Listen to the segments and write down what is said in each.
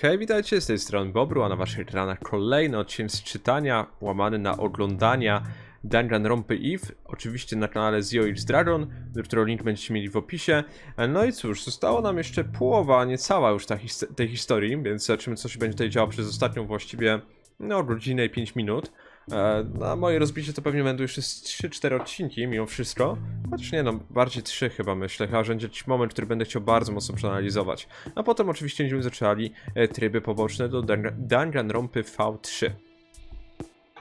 Hej, witajcie, z tej strony Bobru, a na waszych ekranach kolejny odcinek z czytania, łamany na oglądania Danganronpy Eve, oczywiście na kanale Zio X Dragon, do którego link będziecie mieli w opisie. No i cóż, zostało nam jeszcze połowa, niecała już ta his tej historii, więc zobaczymy co się będzie tutaj działo przez ostatnią właściwie, no, godzinę i 5 minut. E, Na moje rozbicie to pewnie będą jeszcze z 3-4 odcinki, mimo wszystko. Chociaż nie no, bardziej 3 chyba myślę. Chyba, będzie moment, który będę chciał bardzo mocno przeanalizować. A potem oczywiście będziemy zaczynali e, tryby poboczne do Dang- Danganronpy V3.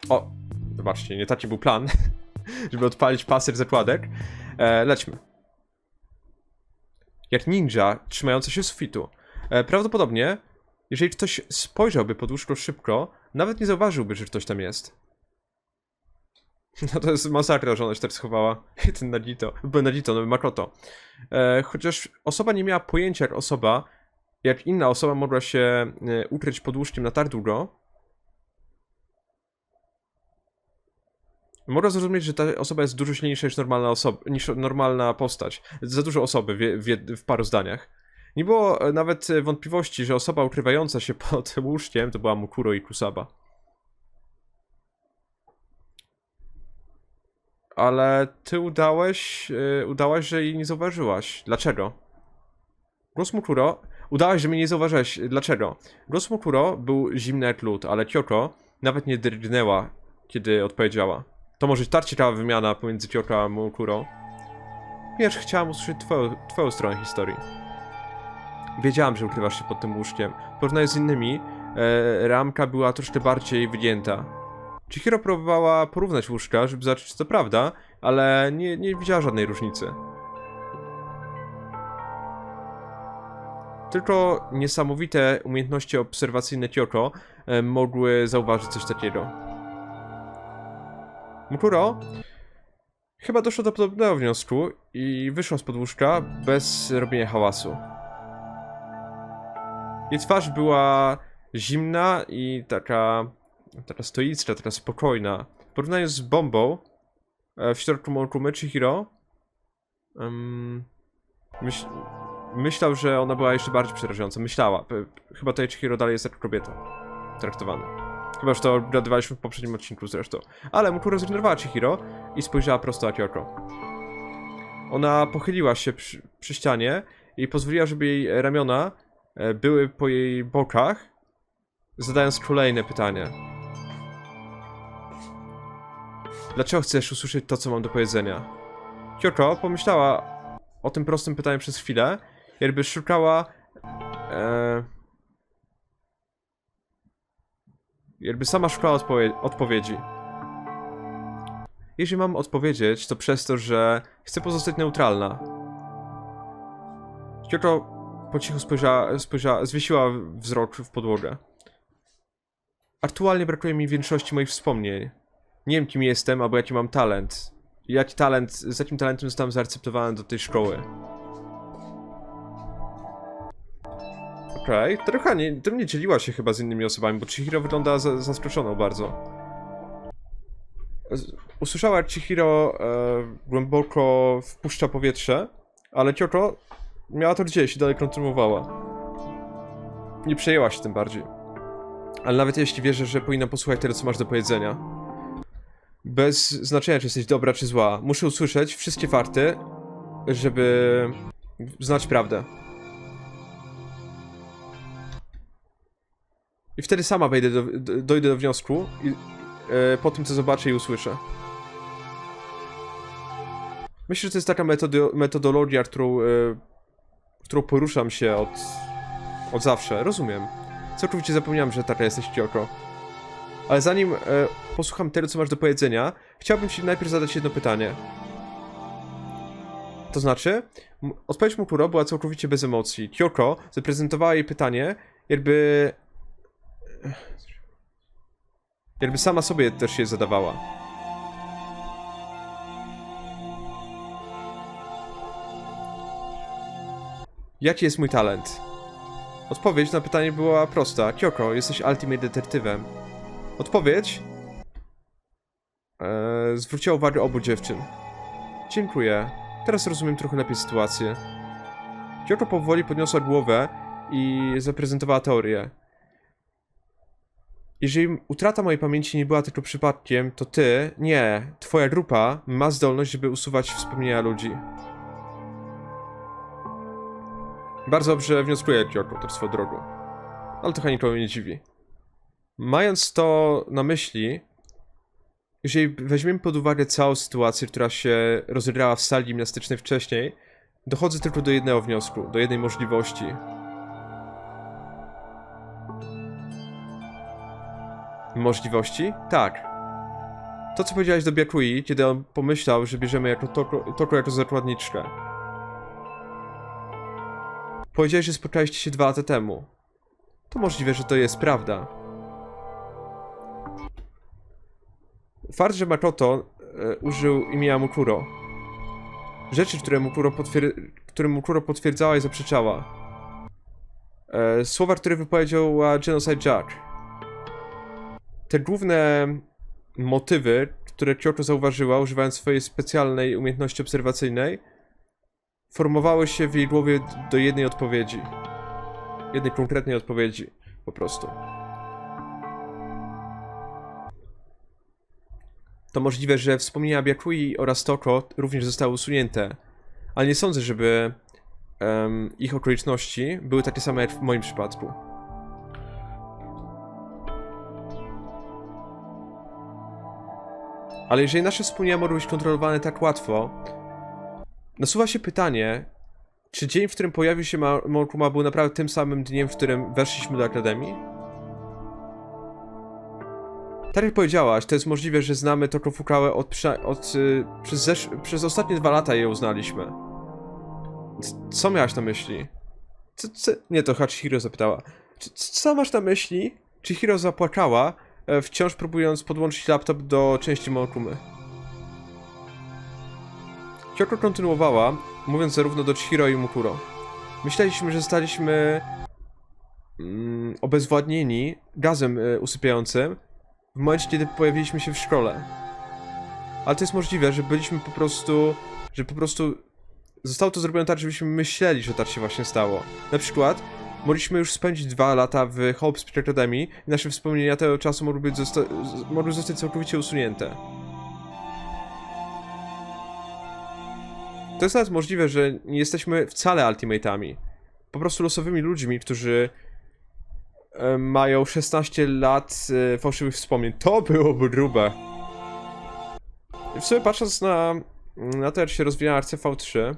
O, zobaczcie, nie taki był plan, żeby odpalić paser zakładek. E, lećmy. Jak ninja trzymający się sufitu. E, prawdopodobnie, jeżeli ktoś spojrzałby pod łóżko szybko, nawet nie zauważyłby, że ktoś tam jest. No to jest masakra, że ona się tak schowała. Ten Nagito. Bo Nagito, no Makoto. E, chociaż osoba nie miała pojęcia jak osoba, jak inna osoba mogła się e, ukryć pod łóżkiem na tak długo. Mogła zrozumieć, że ta osoba jest dużo silniejsza niż normalna osoba, niż normalna postać. Za dużo osoby w, w, w paru zdaniach. Nie było e, nawet e, wątpliwości, że osoba ukrywająca się pod łóżkiem to była Mukuro i Kusaba. Ale ty udałeś, yy, udałaś, że jej nie zauważyłaś. Dlaczego? Głos Mukuro, udałaś, że mnie nie zauważyłeś. Dlaczego? Głos Mukuro był zimny jak lód, ale Kyoko nawet nie drgnęła, kiedy odpowiedziała. To może ta ciekawa wymiana pomiędzy Kyoko a Mukuro. Wiesz, chciałam usłyszeć twoją, twoją stronę historii. Wiedziałam, że ukrywasz się pod tym łóżkiem. W porównaniu z innymi, e, ramka była troszkę bardziej wygięta. Chihiro próbowała porównać łóżka, żeby zobaczyć, czy to prawda, ale nie, nie widziała żadnej różnicy. Tylko niesamowite umiejętności obserwacyjne Kyoko e, mogły zauważyć coś takiego. Mukuro chyba doszła do podobnego wniosku i wyszła z pod łóżka bez robienia hałasu. Jej twarz była zimna i taka, taka stoicka, taka spokojna. W porównaniu z bombą e, w środku Monkumy Chihiro um, myśl, myślał, że ona była jeszcze bardziej przerażająca. Myślała. Chyba tutaj Chihiro dalej jest jako kobieta traktowana. Chyba, że to obgadywaliśmy w poprzednim odcinku zresztą. Ale Mukuro zignorowała Chihiro i spojrzała prosto na Kyoko. Ona pochyliła się przy, przy ścianie i pozwoliła, żeby jej ramiona e, były po jej bokach, zadając kolejne pytanie. Dlaczego chcesz usłyszeć to, co mam do powiedzenia? Kyoko pomyślała o tym prostym pytaniu przez chwilę, jakby szukała... E, jakby sama szukała odpowie- odpowiedzi. Jeśli mam odpowiedzieć, to przez to, że chcę pozostać neutralna. Kyoko po cichu spojrzała, spojrzała, zwiesiła wzrok w podłogę. Aktualnie brakuje mi większości moich wspomnień. Nie wiem kim jestem, albo jaki mam talent. Jaki talent, z jakim talentem zostałem zaakceptowany do tej szkoły. Okej, okay. trochę nie, tym nie dzieliła się chyba z innymi osobami, bo Chihiro wygląda za, zaskoczoną bardzo. Usłyszała Chihiro e, głęboko wpuszcza powietrze, ale Kyoko miała to gdzieś i dalej kontynuowała. Nie przejęła się tym bardziej. Ale nawet jeśli wierzysz, że powinna posłuchać tego, co masz do powiedzenia. Bez znaczenia, czy jesteś dobra, czy zła. Muszę usłyszeć wszystkie fakty, żeby znać prawdę. I wtedy sama wejdę do, do, dojdę do wniosku i, e, po tym, co zobaczę i usłyszę. Myślę, że to jest taka metodo metodologia, którą, e, którą poruszam się od, od zawsze. Rozumiem. Całkowicie zapomniałem, że taka jesteś Kyoko. Ale zanim e, posłucham tego, co masz do powiedzenia, chciałbym ci najpierw zadać jedno pytanie. To znaczy, odpowiedź Mukuro była całkowicie bez emocji. Kyoko zaprezentowała jej pytanie, jakby... Jakby sama sobie też je zadawała. Jaki jest mój talent? Odpowiedź na pytanie była prosta. Kyoko, jesteś Ultimate Detektywem. Odpowiedź eee, zwróciła uwagę obu dziewczyn. Dziękuję. Teraz rozumiem trochę lepiej sytuację. Kyoko powoli podniosła głowę i zaprezentowała teorię. jeżeli utrata mojej pamięci nie była tylko przypadkiem, to ty, nie, twoja grupa ma zdolność, żeby usuwać wspomnienia ludzi. Bardzo dobrze wnioskuję, Kyoko, też swoją drogą. Ale to chyba nikogo nie dziwi. Mając to na myśli, jeżeli weźmiemy pod uwagę całą sytuację, która się rozegrała w sali gimnastycznej wcześniej, dochodzę tylko do jednego wniosku, do jednej możliwości. Możliwości? Tak. To, co powiedziałeś do Biakui, kiedy on pomyślał, że bierzemy jako Toko, toko jako zakładniczkę. Powiedziałeś, że spotkaliście się dwa lata temu. To możliwe, że to jest prawda. Fakt, że Makoto e, użył imienia Mukuro. Rzeczy, które Mukuro, potwier- które Mukuro potwierdzała i zaprzeczała. E, słowa, które wypowiedziała Genocide Jack. Te główne motywy, które Kyoko zauważyła, używając swojej specjalnej umiejętności obserwacyjnej, formowały się w jej głowie do jednej odpowiedzi. Jednej konkretnej odpowiedzi, po prostu. To możliwe, że wspomnienia Byakui oraz Toko również zostały usunięte, ale nie sądzę, żeby em, ich okoliczności były takie same jak w moim przypadku. Ale jeżeli nasze wspomnienia mogą być kontrolowane tak łatwo, nasuwa się pytanie, czy dzień, w którym pojawił się Ma- Monokuma był naprawdę tym samym dniem, w którym weszliśmy do Akademii? Tak jak powiedziałaś, to jest możliwe, że znamy Toko Fukałę od, od y, przez, przez ostatnie dwa lata je uznaliśmy. C- co miałaś na myśli? Co? Nie, to Hachihiro zapytała. C- co masz na myśli? Chihiro zapłakała, e, wciąż próbując podłączyć laptop do części Monokumy. Kyoko kontynuowała, mówiąc zarówno do Chihiro i Mukuro. Myśleliśmy, że zostaliśmy mm, obezwładnieni gazem y, usypiającym w momencie, kiedy pojawiliśmy się w szkole. Ale to jest możliwe, że byliśmy po prostu, że po prostu zostało to zrobione tak, żebyśmy myśleli, że tak się właśnie stało. Na przykład mogliśmy już spędzić dwa lata w Hope Spirit Academy i nasze wspomnienia tego czasu mogły, być zosta- mogły zostać całkowicie usunięte. To jest nawet możliwe, że nie jesteśmy wcale ultimate'ami. Po prostu losowymi ludźmi, którzy mają 16 lat e, fałszywych wspomnień. To byłoby grube. W sumie patrząc na, na to, jak się rozwija RCV3,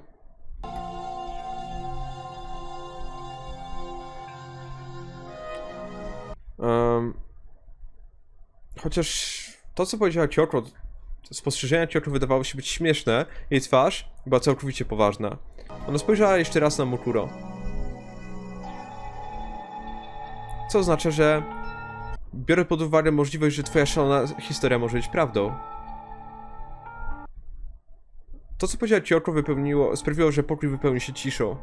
em, chociaż to, co powiedziała Kyoko, spostrzeżenia Kyoko wydawało się być śmieszne, jej twarz była całkowicie poważna. Ona spojrzała jeszcze raz na Mukuro. Co oznacza, że biorę pod uwagę możliwość, że twoja szalona historia może być prawdą. To, co powiedziała Kyoko, wypełniło, sprawiło, że pokój wypełnił się ciszą.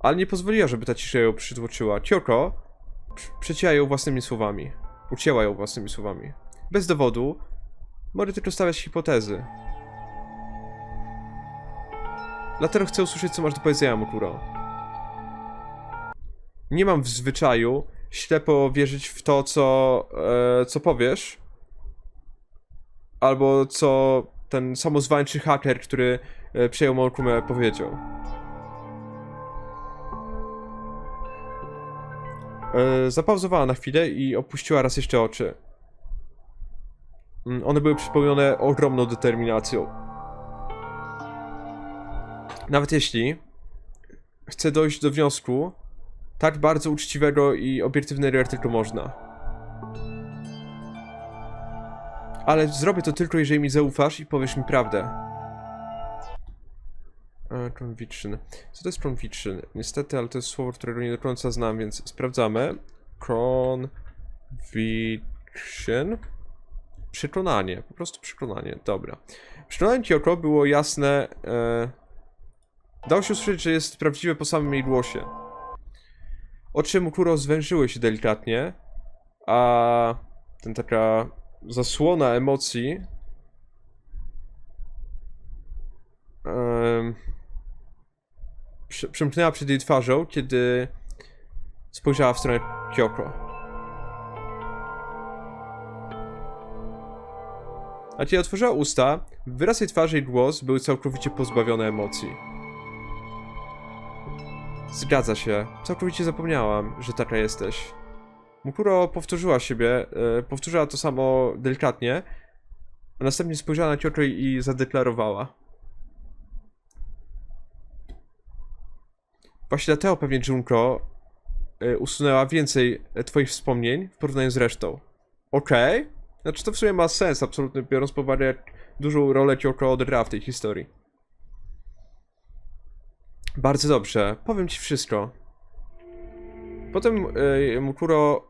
Ale nie pozwoliła, żeby ta cisza ją przytłoczyła. Pr- przecięła ją własnymi słowami. Ucięła ją własnymi słowami. Bez dowodu, mogę tylko stawiać hipotezy. Dlatego chcę usłyszeć, co masz do powiedzenia, Mukuro. Nie mam w zwyczaju ślepo wierzyć w to, co, e, co powiesz. Albo co ten samozwańczy haker, który e, przejął Mokumę, powiedział. E, zapauzowała na chwilę i opuściła raz jeszcze oczy. Mm, One były przepełnione ogromną determinacją. Nawet jeśli chcę dojść do wniosku, tak bardzo uczciwego i obiektywnego jak tylko można. Ale zrobię to tylko, jeżeli mi zaufasz i powiesz mi prawdę. E, Conviction. Co to jest conviction? Niestety, ale to jest słowo, którego nie do końca znam, więc sprawdzamy. Conviction. Przekonanie, po prostu przekonanie, dobra. Przekonanie Kyoko było jasne. E... Dało się usłyszeć, że jest prawdziwe po samym jej głosie. Oczy Mukuro zwężyły się delikatnie, a ten taka zasłona emocji um, przy, przymknęła przed jej twarzą, kiedy spojrzała w stronę Kyoko. A kiedy otworzyła usta, wyraz jej twarzy i głos były całkowicie pozbawione emocji. Zgadza się. Całkowicie zapomniałam, że taka jesteś. Mukuro powtórzyła siebie, e, powtórzyła to samo delikatnie, a następnie spojrzała na ciotę i zadeklarowała. Właśnie dlatego pewnie Junko e, usunęła więcej e, twoich wspomnień w porównaniu z resztą. Okej. Znaczy to w sumie ma sens, absolutnie, biorąc pod uwagę dużą rolę Cioko odegrała w tej historii. Bardzo dobrze, powiem ci wszystko. Potem e, Mukuro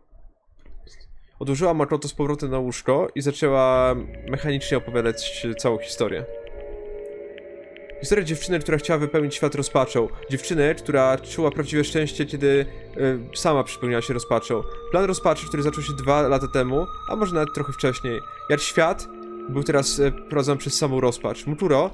odłożyła Makoto z powrotem na łóżko i zaczęła mechanicznie opowiadać całą historię. Historia dziewczyny, która chciała wypełnić świat rozpaczą. Dziewczyny, która czuła prawdziwe szczęście, kiedy e, sama przypełniała się rozpaczą. Plan rozpaczy, który zaczął się dwa lata temu, a może nawet trochę wcześniej. Jak świat był teraz e, prowadzony przez samą rozpacz. Muturo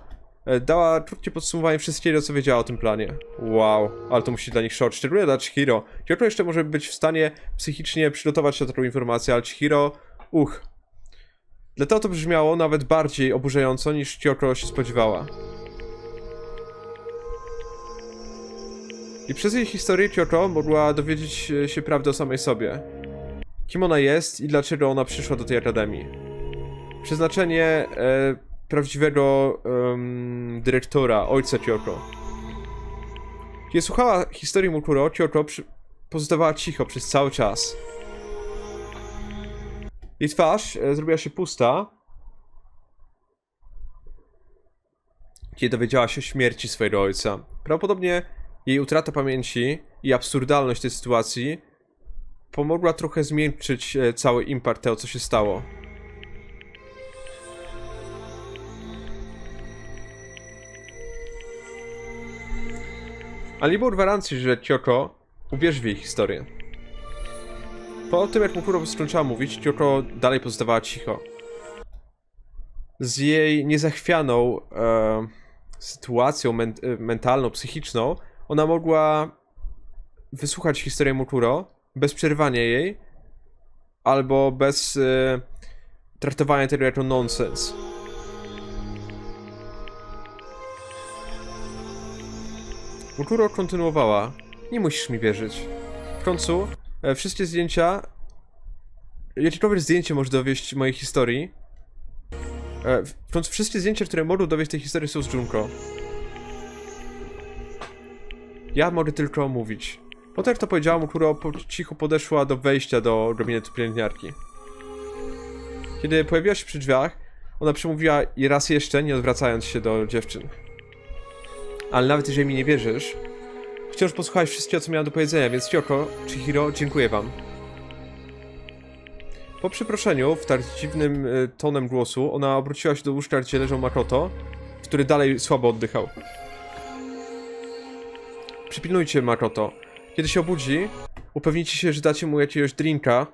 dała krótkie podsumowanie wszystkiego, co wiedziała o tym planie. Wow, ale to musi dla nich szok, szczególnie dla Chihiro. Kyoko jeszcze może być w stanie psychicznie przygotować się do taką informację, ale Chihiro, uch. Dlatego to brzmiało nawet bardziej oburzająco niż Kyoko się spodziewała. I przez jej historię Kyoko mogła dowiedzieć e, się prawdy o samej sobie. Kim ona jest i dlaczego ona przyszła do tej akademii. Przeznaczenie e, prawdziwego em, dyrektora, ojca Kyoko. Kiedy słuchała historii Mukuro, Kyoko przy... pozostawała cicho przez cały czas. Jej twarz e, zrobiła się pusta, kiedy dowiedziała się o śmierci swojego ojca. Prawdopodobnie jej utrata pamięci i absurdalność tej sytuacji pomogła trochę zmiękczyć e, cały impact tego, co się stało. Było gwarancji, że Kyoko uwierzy w jej historię. Po tym, jak Mukuro skończyła mówić, Kyoko dalej pozostawała cicho. Z jej niezachwianą e, sytuacją men e, mentalną, psychiczną, ona mogła wysłuchać historię Mukuro bez przerwania jej, albo bez e, traktowania tego jako nonsens. Mukuro kontynuowała. Nie musisz mi wierzyć. W końcu e, wszystkie zdjęcia. Jakiekolwiek zdjęcie może dowieść mojej historii. E, w końcu wszystkie zdjęcia, które mogą dowieść tej historii są z Junko. Ja mogę tylko mówić. Potem jak to powiedziała, Mukuro po cichu podeszła do wejścia do gabinetu pielęgniarki. Kiedy pojawiła się przy drzwiach, ona przemówiła i raz jeszcze, nie odwracając się do dziewczyn. Ale nawet jeżeli mi nie wierzysz, wciąż posłuchałeś wszystkiego, co miałam do powiedzenia, więc Kyoko, Chihiro, dziękuję wam. Po przeproszeniu, w tak dziwnym y, tonem głosu, ona obróciła się do łóżka, gdzie leżał Makoto, który dalej słabo oddychał. Przypilnujcie Makoto. Kiedy się obudzi, upewnijcie się, że dacie mu jakiegoś drinka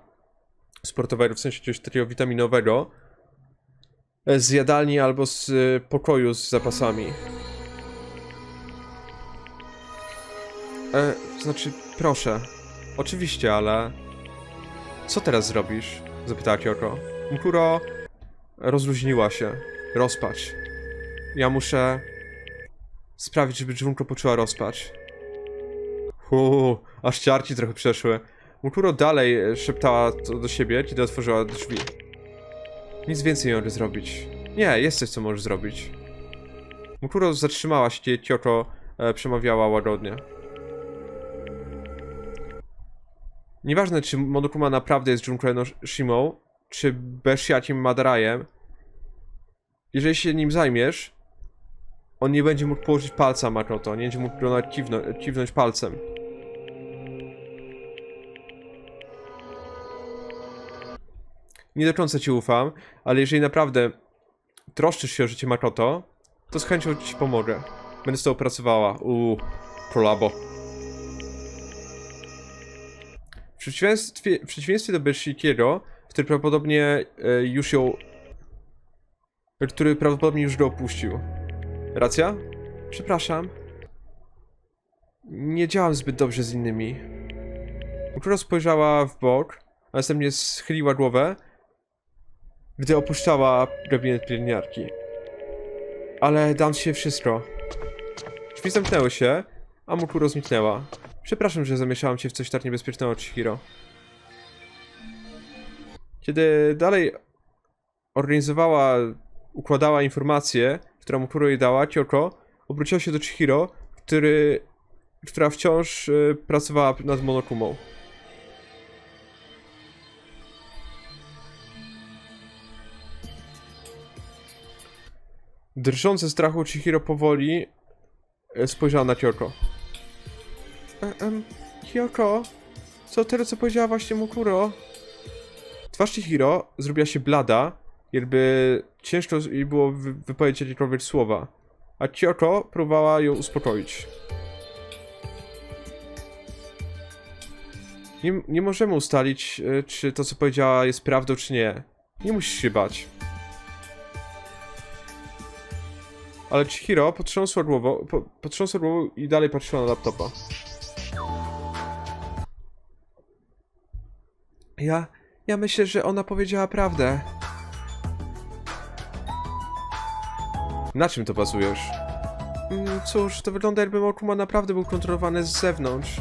sportowego, w sensie jakiegoś takiego witaminowego, e, z jadalni albo z y, pokoju z zapasami. E, znaczy, proszę. Oczywiście, ale... Co teraz zrobisz? Zapytała Kyoko. Mukuro rozluźniła się. Rozpacz. Ja muszę sprawić, żeby Junko poczuła rozpacz. Uuu, aż ciarki trochę przeszły. Mukuro dalej e, szeptała to do siebie, kiedy otworzyła drzwi. Nic więcej nie mogę zrobić. Nie, jest coś, co możesz zrobić. Mukuro zatrzymała się, kiedy Kyoko e, przemawiała łagodnie. Nieważne, czy Monokuma naprawdę jest Junko Shimą, czy Beshiakim Madarajem, jeżeli się nim zajmiesz, on nie będzie mógł położyć palca Makoto, nie będzie mógł nawet kiwno, kiwnąć palcem. Nie do końca ci ufam, ale jeżeli naprawdę troszczysz się o życie Makoto, to z chęcią ci pomogę. Będę z tobą pracowała. Uuu, kolabo. Przeciwieństwie, w przeciwieństwie do Beshikiego, który prawdopodobnie e, już ją... który prawdopodobnie już go opuścił. Racja? Przepraszam. Nie działam zbyt dobrze z innymi. Ukura spojrzała w bok, a następnie schyliła głowę gdy opuszczała gabinet pielęgniarki. Ale dam się wszystko. Drzwi zamknęły się, a Mukuro zniknęła. Przepraszam, że zamieszałam cię w coś tak niebezpiecznego, Chihiro. Kiedy dalej organizowała, układała informacje, które Mukuro jej dała, Kyoko obróciła się do Chihiro, który, która wciąż y, pracowała nad Monokumą. Drżąc ze strachu, Chihiro powoli e, spojrzała na Kyoko. Em, co tyle, co powiedziała właśnie Mukuro? Twarz Chihiro zrobiła się blada, jakby ciężko jej było wy wypowiedzieć jakiekolwiek słowa, a Kyoko próbowała ją uspokoić. Nie, nie możemy ustalić, e, czy to, co powiedziała, jest prawdą, czy nie. Nie musisz się bać. Ale Chihiro potrząsła głową, po, potrząsła głową i dalej patrzyła na laptopa. Ja, ja myślę, że ona powiedziała prawdę. Na czym to bazujesz? Mm, cóż, to wygląda jakby Mokuma naprawdę był kontrolowany z zewnątrz.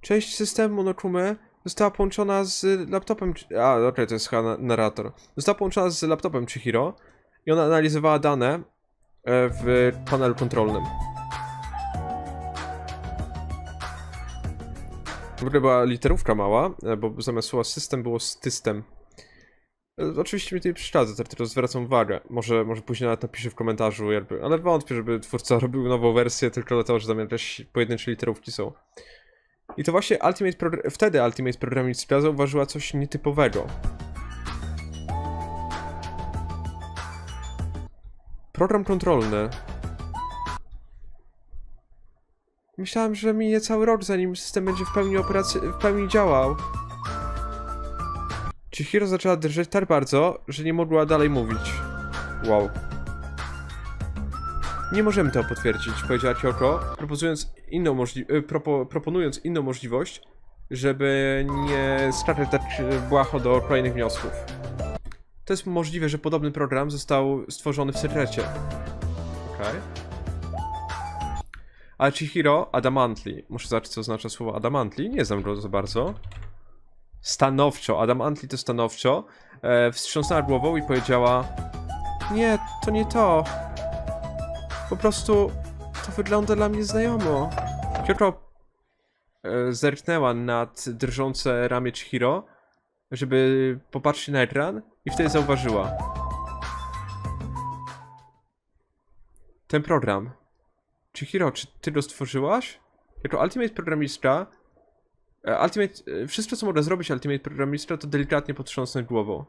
Część systemu Monokumy została połączona z laptopem. A, okej, to jest chyba na- narrator. Została połączona z laptopem Chihiro i ona analizowała dane e, w panelu kontrolnym. Ogóle była literówka mała, e, bo zamiast słowa system było stystem. E, Oczywiście mi to nie przeszkadza, tylko zwracam uwagę. Może, może później nawet napiszę w komentarzu, jakby, ale wątpię, żeby twórca robił nową wersję tylko dlatego, że tam jakieś pojedyncze literówki są. I to właśnie Ultimate Progr- wtedy Ultimate Programistka zauważyła coś nietypowego. Program kontrolny. Myślałem, że minie cały rok, zanim system będzie w pełni operacy- w pełni działał. Chihiro zaczęła drżeć tak bardzo, że nie mogła dalej mówić. Wow. Nie możemy tego potwierdzić, powiedziała Kyoko, proponując inną możli- y, propo- proponując inną możliwość, żeby nie skakać tak błaho do kolejnych wniosków. To jest możliwe, że podobny program został stworzony w sekrecie. Okej. Ale Chihiro Adamantli. Muszę zobaczyć, co oznacza słowo Adamantli. Nie znam go za bardzo. Stanowczo. Adamantli to stanowczo. E, wstrząsnęła głową i powiedziała Nie, to nie to. Po prostu to wygląda dla mnie znajomo. Kyoko e, zerknęła nad drżące ramię Chihiro, żeby popatrzeć na ekran i wtedy zauważyła. Ten program. Chihiro, czy ty go stworzyłaś? Jako Ultimate Programistka e, Ultimate, e, wszystko co mogę zrobić Ultimate Programistka to delikatnie potrząsnąć głową.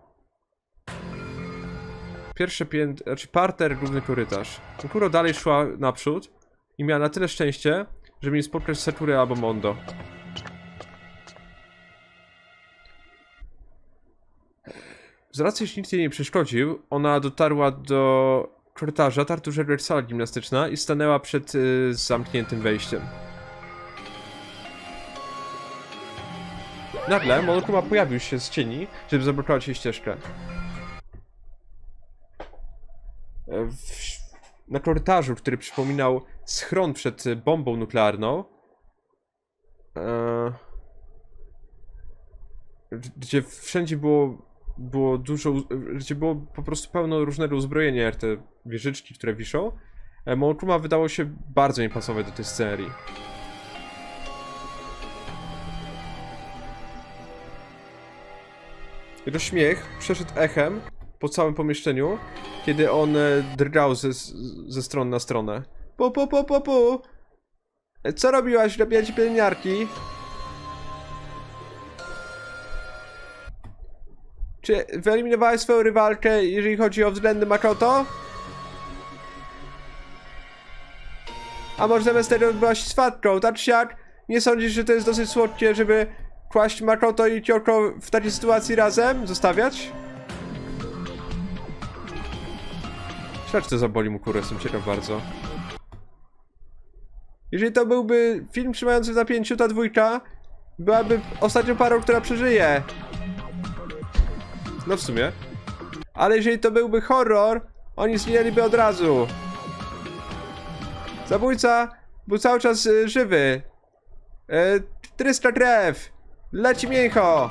Pierwsze piętro, znaczy parter, główny korytarz. Kuro dalej szła naprzód i miała na tyle szczęście, żeby nie spotkać Sekury albo Mondo. Z racji, że nikt jej nie przeszkodził, ona dotarła do korytarza, tam duża sala gimnastyczna i stanęła przed y, zamkniętym wejściem. Nagle Monokuma pojawił się z cieni, żeby zablokować jej ścieżkę. E, W, na korytarzu, który przypominał schron przed bombą nuklearną, e, gdzie wszędzie było, było dużo, gdzie było po prostu pełno różnego uzbrojenia, jak te wieżyczki, które wiszą, e, Monokuma wydało się bardzo nie pasować do tej scenerii. Jego śmiech przeszedł echem po całym pomieszczeniu, kiedy on e, drgał ze, ze strony na stronę. Pu, pu, pu, pu, pu. E, Co robiłaś? Robiła ci pielęgniarki? Czy wyeliminowałeś swoją rywalkę, jeżeli chodzi o względy Makoto? A może zamiast tego byłaś swatką, tak czy siak? Nie sądzisz, że to jest dosyć słodkie, żeby kłaść Makoto i Kyoko w takiej sytuacji razem? Zostawiać? Śledź to zaboli mu kurę, jestem ciekaw bardzo. Jeżeli to byłby film trzymający w napięciu, ta dwójka byłaby ostatnią parą, która przeżyje. No w sumie. Ale jeżeli to byłby horror, oni zginęliby od razu. Zabójca był cały czas y, żywy. E, 300 krew. Leci mięcho.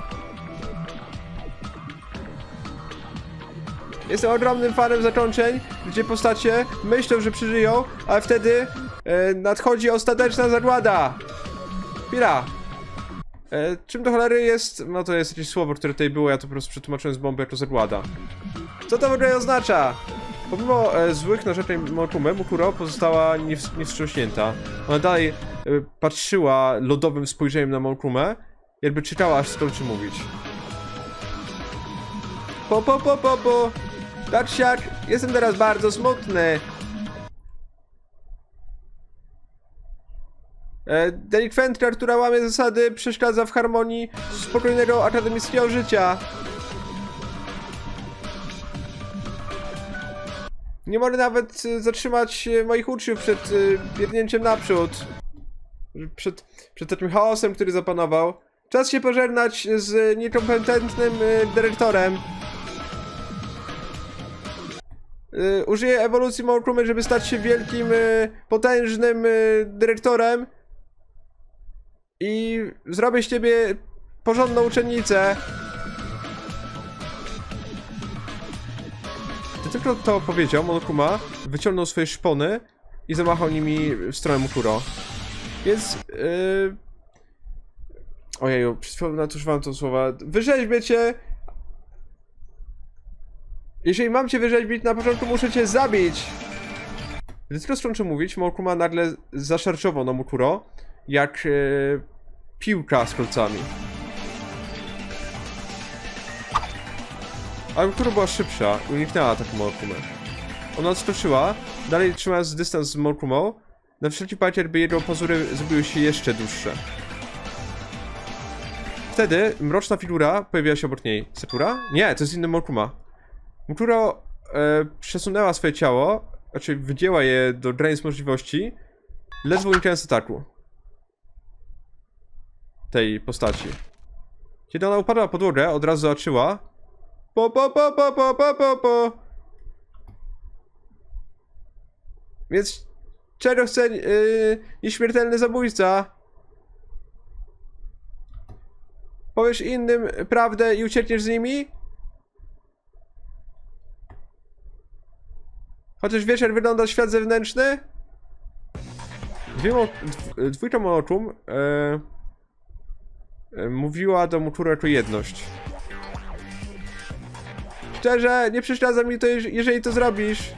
Jestem ogromnym fanem zakończeń, gdzie postacie myślą, że przeżyją, ale wtedy e, nadchodzi ostateczna zagłada. Chwila. E, czym do cholery jest... No to jest jakieś słowo, które tutaj było, ja to po prostu przetłumaczyłem z bomby jako zagłada. Co to w ogóle oznacza? Pomimo e, złych narzeczeń Mokumy, Mukuro pozostała niews- niewstrząśnięta. Ona dalej e, patrzyła lodowym spojrzeniem na Mokumę, jakby czekała aż skończy mówić. Po, po, po, po, po. Tak siak, jestem teraz bardzo smutny. E, delikwentka, która łamie zasady, przeszkadza w harmonii spokojnego akademickiego życia. Nie mogę nawet e, zatrzymać e, moich uczniów przed biegnięciem naprzód. Przed, przed takim chaosem, który zapanował. Czas się pożegnać z niekompetentnym dyrektorem. Użyję ewolucji Mokumy, żeby stać się wielkim, potężnym dyrektorem. I zrobię z ciebie porządną uczennicę. Gdy tylko to powiedział, Monokuma wyciągnął swoje szpony i zamachał nimi w stronę Mukuro. Więc... Yy... Ojeju, przed chwilą to słowa. Wyrzeźbię cię jeżeli mam cię wyrzeźbić, na początku muszę cię zabić! Gdy tylko skończył mówić, Mokuma nagle zaszarczował na Mukuro, jak e, piłka z kolcami. Ale Mokuro była szybsza i uniknęła ataku Mokumę. Ona odskoczyła, dalej trzymając dystans z Mokumą, na wszelki pakier, by jego pazury zrobiły się jeszcze dłuższe. Wtedy mroczna figura pojawiła się obok niej. Sakura? Nie, to jest inny Mokuma. Mukuro e, przesunęła swoje ciało, znaczy wydzięła je do granic możliwości, ledwo unikając ataku. Tej postaci. Kiedy ona upadła na podłogę, od razu zobaczyła. Po, po, po, po, po, po, po, po. Więc czego chce yy, nieśmiertelny zabójca? Powiesz innym prawdę i uciekniesz z nimi? Chociaż wiesz, jak wygląda świat zewnętrzny? Dwiema, dw, dwójka monokum e, e, mówiła do Mukuro jako jedność. Szczerze, nie przeszkadza mi to, jeż- jeżeli to zrobisz.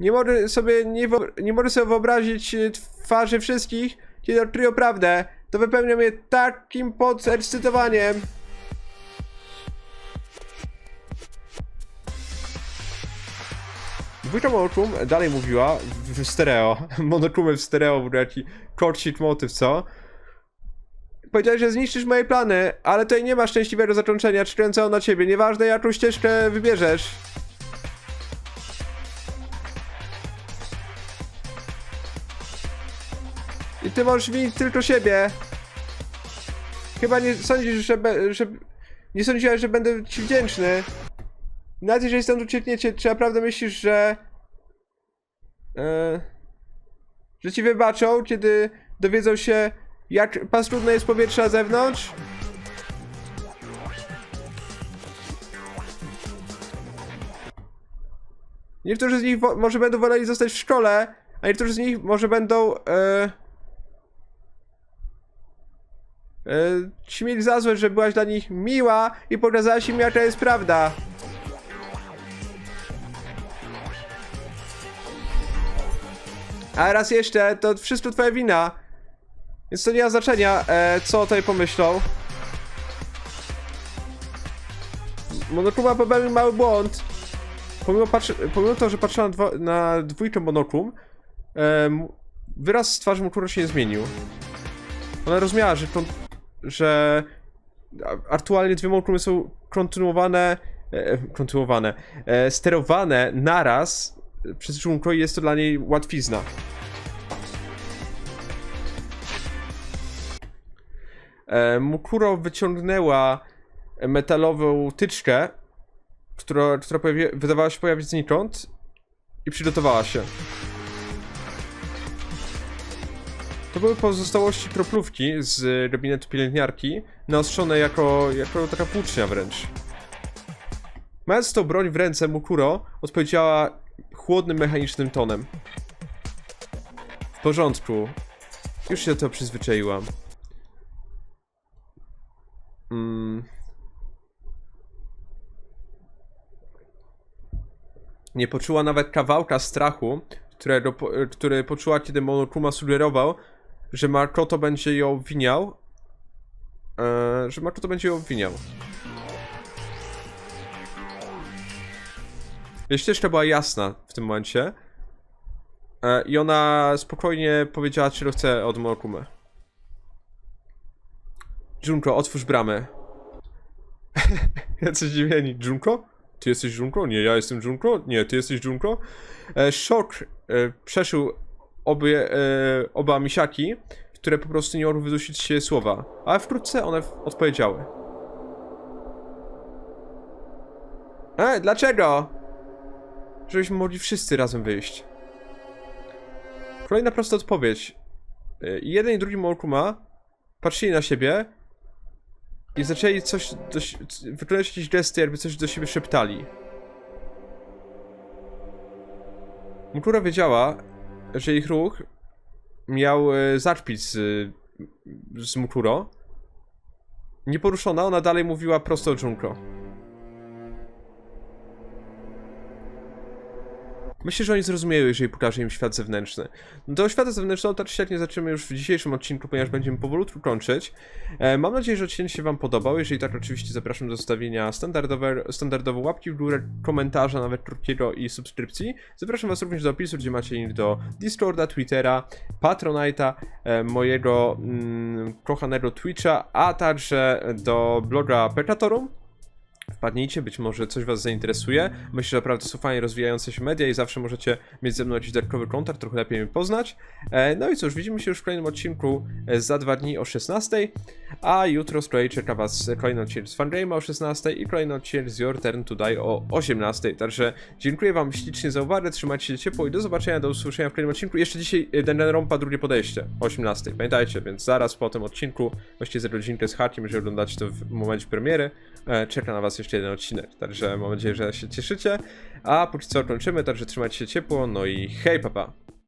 Nie mogę sobie, nie, nie mogę sobie wyobrazić e, twarzy wszystkich, kiedy odkryją prawdę. To wypełnia mnie takim podekscytowaniem. Dwójka monokum dalej mówiła w, w stereo. Monokumy w stereo, był jaki korcik motyw, co? Powiedziałeś, że zniszczysz moje plany, ale tutaj nie ma szczęśliwego zakończenia czekającego na ciebie. Nieważne jaką ścieżkę wybierzesz. I ty możesz winić tylko siebie. Chyba nie sądzisz, że, że... Nie sądziłaś, że będę ci wdzięczny. Nawet jeżeli stąd uciekniecie, czy naprawdę myślisz, że... E, że ci wybaczą, kiedy dowiedzą się, jak paskudne jest powietrze na zewnątrz? Niektórzy z nich może będą woleli zostać w szkole, a niektórzy z nich może będą... E, e, ci mieli za złe, że byłaś dla nich miła i pokazałaś im, jaka jest prawda. A raz jeszcze, to wszystko twoja wina. Więc to nie ma znaczenia, e, co tutaj pomyślą. Monokuma popełnił mały błąd. Pomimo, patrzy, pomimo to, że patrzyła na, na dwójkę monokum, em, wyraz twarzy Mokuro się nie zmienił. Ona rozumiała, że, że aktualnie dwie monokumy są kontynuowane, e, kontynuowane, e, sterowane naraz przez Junko i jest to dla niej łatwizna. e, Mukuro wyciągnęła metalową tyczkę, która, która wydawała się pojawić znikąd i przygotowała się. To były pozostałości kroplówki z gabinetu pielęgniarki, naostrzone jako, jako taka włócznia wręcz. Mając tą broń w ręce, Mukuro odpowiedziała chłodnym, mechanicznym tonem. W porządku. Już się do tego przyzwyczaiłam. Mm. Nie poczuła nawet kawałka strachu, którego, który poczuła, kiedy Monokuma sugerował, że Makoto będzie ją obwiniał. E, że Makoto będzie ją obwiniał. Ścieżka była jasna w tym momencie. E, I ona spokojnie powiedziała, czego chce od Monokumy. Junko, otwórz bramę. Jacy zdziwieni. Junko? Ty jesteś Junko? Nie, ja jestem Junko? Nie, ty jesteś Junko? E, szok e, przeszył obie, e, oba misiaki, które po prostu nie mogły wydusić się słowa. Ale wkrótce one odpowiedziały. E, dlaczego? Żebyśmy mogli wszyscy razem wyjść. Kolejna prosta odpowiedź. I jeden i drugi Molkuma patrzyli na siebie i zaczęli coś wykonać jakieś gesty, jakby coś do siebie szeptali. Mukura wiedziała, że ich ruch miał zaczpić z, z Mukuro. Nieporuszona, ona dalej mówiła prosto o Junko. Myślę, że oni zrozumieją, jeżeli pokażę im świat zewnętrzny. Do świata zewnętrznego tak czy siak nie zaczniemy już w dzisiejszym odcinku, ponieważ będziemy powolutku kończyć. E, mam nadzieję, że odcinek się wam podobał. Jeżeli tak, oczywiście zapraszam do zostawienia standardowe, standardowo łapki w górę, komentarza, nawet krótkiego i subskrypcji. Zapraszam was również do opisu, gdzie macie link do Discorda, Twittera, Patronite'a, e, mojego mm, kochanego Twitcha, a także do bloga Pekatorum. Wpadnijcie, być może coś Was zainteresuje. Myślę, że naprawdę są fajnie rozwijające się media i zawsze możecie mieć ze mną jakiś dodatkowy kontakt, trochę lepiej mnie poznać. E, No i cóż, widzimy się już w kolejnym odcinku e, za dwa dni o 16, a jutro z kolei czeka Was kolejny odcinek z Fangame'a o 16 i kolejny odcinek z Your Turn Today o 18. Także dziękuję Wam ślicznie za uwagę, trzymajcie się ciepło i do zobaczenia, do usłyszenia w kolejnym odcinku. Jeszcze dzisiaj e, Danganronpa drugie podejście o 18. Pamiętajcie, więc zaraz po tym odcinku, właściwie za godzinkę z hakiem, jeżeli oglądacie to w momencie premiery, czeka na Was jeszcze jeden odcinek. Także mam nadzieję, że się cieszycie. A póki co kończymy, także trzymajcie się ciepło, no i hej papa!